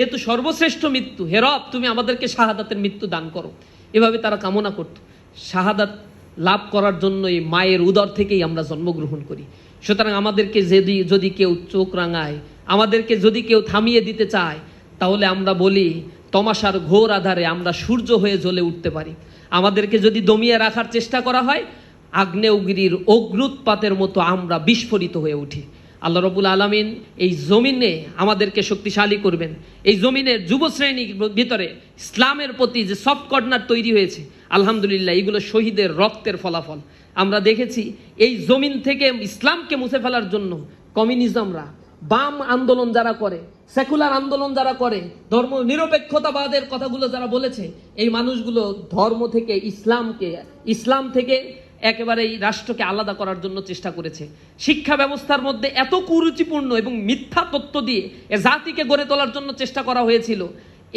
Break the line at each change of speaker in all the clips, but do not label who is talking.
যেহেতু সর্বশ্রেষ্ঠ মৃত্যু হেরব তুমি আমাদেরকে শাহাদাতের মৃত্যু দান করো। এভাবে তারা কামনা করত। শাহাদাত লাভ করার জন্য এই মায়ের উদর থেকেই আমরা জন্মগ্রহণ করি। সুতরাং আমাদেরকে যদি যদি কেউ চোখ রাঙায়, আমাদেরকে যদি কেউ থামিয়ে দিতে চায়, তাহলে আমরা বলি, তমাশার ঘোর আধারে আমরা সূর্য হয়ে জ্বলে উঠতে পারি। আমাদেরকে যদি দমিয়ে রাখার চেষ্টা করা হয়, আগ্নেয়গিরির অগ্নুৎপাতের মতো আমরা বিস্ফোরিত হয়ে উঠি। আল্লাহ রবুল আলমিন এই জমিনে আমাদেরকে শক্তিশালী করবেন। এই জমিনের যুব শ্রেণির ভিতরে ইসলামের প্রতি যে সফট কর্নার তৈরি হয়েছে, আলহামদুলিল্লাহ, এগুলো শহীদের রক্তের ফলাফল। আমরা দেখেছি এই জমিন থেকে ইসলামকে মুছে ফেলার জন্য কমিউনিজমরা, বাম আন্দোলন যারা করে, সেকুলার আন্দোলন যারা করে, ধর্ম নিরপেক্ষতাবাদের কথাগুলো যারা বলেছে, এই মানুষগুলো ধর্ম থেকে ইসলামকে, ইসলাম থেকে একেবারে এই রাষ্ট্রকে আলাদা করার জন্য চেষ্টা করেছে। শিক্ষা ব্যবস্থার মধ্যে এত কুরুচিপূর্ণ এবং মিথ্যা তত্ত্ব দিয়ে এ জাতিকে গড়ে তোলার জন্য চেষ্টা করা হয়েছিল,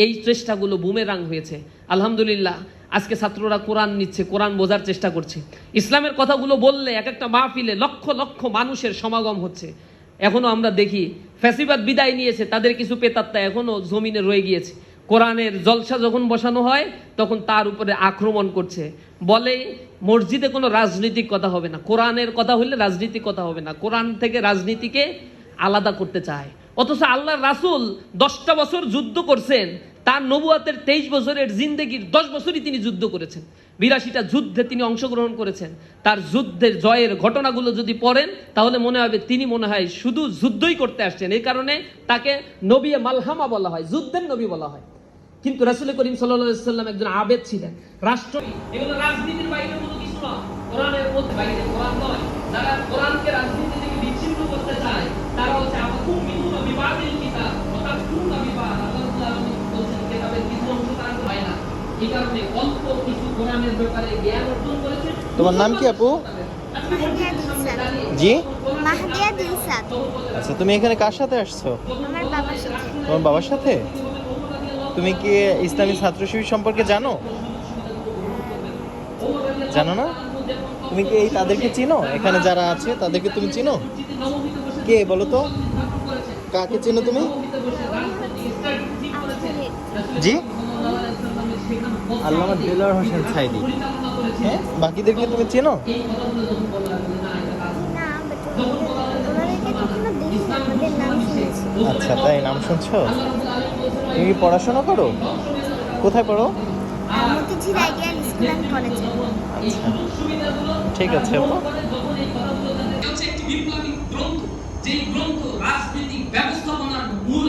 এই চেষ্টাগুলো বুমেরাং হয়েছে। আলহামদুলিল্লাহ, আজকে ছাত্ররা কোরআন নিচ্ছে, কোরআন বোঝার চেষ্টা করছে। ইসলামের কথাগুলো বললে এক একটা মাহফিলে লক্ষ লক্ষ মানুষের সমাগম হচ্ছে। এখনও আমরা দেখি, ফ্যাসিবাদ বিদায় নিয়েছে, তাদের কিছু পেতাত্তা এখনও জমিনে রয়ে গিয়েছে। কোরআনের জলসা যখন বসানো হয়, তখন তার উপরে আক্রমণ করছে। বলে মসজিদে কোনো রাজনৈতিক কথা হবে না। কোরআনের কথা হলে রাজনীতিক কথা হবে না। কোরআন থেকে রাজনীতিকে আলাদা করতে চায়। অথচ আল্লাহর রাসুল দশটা বছর যুদ্ধ করছেন তার নবুয়াতের তেইশ বছরের জিন্দেগির দশ বছরই তিনি যুদ্ধ করেছেন। বিরাশিটা যুদ্ধে তিনি অংশগ্রহণ করেছেন। তার যুদ্ধের জয়ের ঘটনাগুলো যদি পড়েন, তাহলে মনে হবে তিনি মনে হয় শুধু যুদ্ধই করতে আসছেন। এই কারণে তাকে নবী মালহামা বলা হয়, যুদ্ধের নবী বলা হয়। কিন্তু রাসুল করিম সাল্লাম একজন আবেদ ছিলেন। রাষ্ট্র এগুলো রাজনীতির বাইরে কোনো কিছু কোরআনের মধ্যে বাইরে কোরআন নয়। যারা কোরআনকে রাজনীতি থেকে বিচ্ছিন্ন করতে চায় তারা হচ্ছে আবুকুম মিনুনা বিবাদিল কিতাব অর্থাৎ কুনা বিবাদ আল্লাহ তাআলা বলছেন কিতাবের কিছু অংশ তারা হয় না কারণে অল্প কিছু কোরআনের ব্যাপারে জ্ঞান অর্জন করেছে
তোমার নাম কি আপু? জি?
মাহদিয়া দিলসাদ
আচ্ছা তুমি এখানে কার সাথে আসছো?
আমার বাবার সাথে।
তোমার বাবার সাথে? তুমি কি ইসলামী ছাত্র শিবির সম্পর্কে জানো? জানো না? তুমি কি এই তাদেরকে চিনো? এখানে যারা আছে তাদেরকে তুমি চিনো? কে বলো তো? কাকে চিনো তুমি? জি? আল্লামা দেলার হোসেন সাইদি। হ্যাঁ? বাকিদেরকে তুমি চেনো? আচ্ছা তাই নাম শুনছো? তুমি কি পড়াশোনা করো? কোথায় পড়ো? আচ্ছা ঠিক আছে
গ্রন্থ রাজনৈতিক ব্যবস্থাপনার মূলে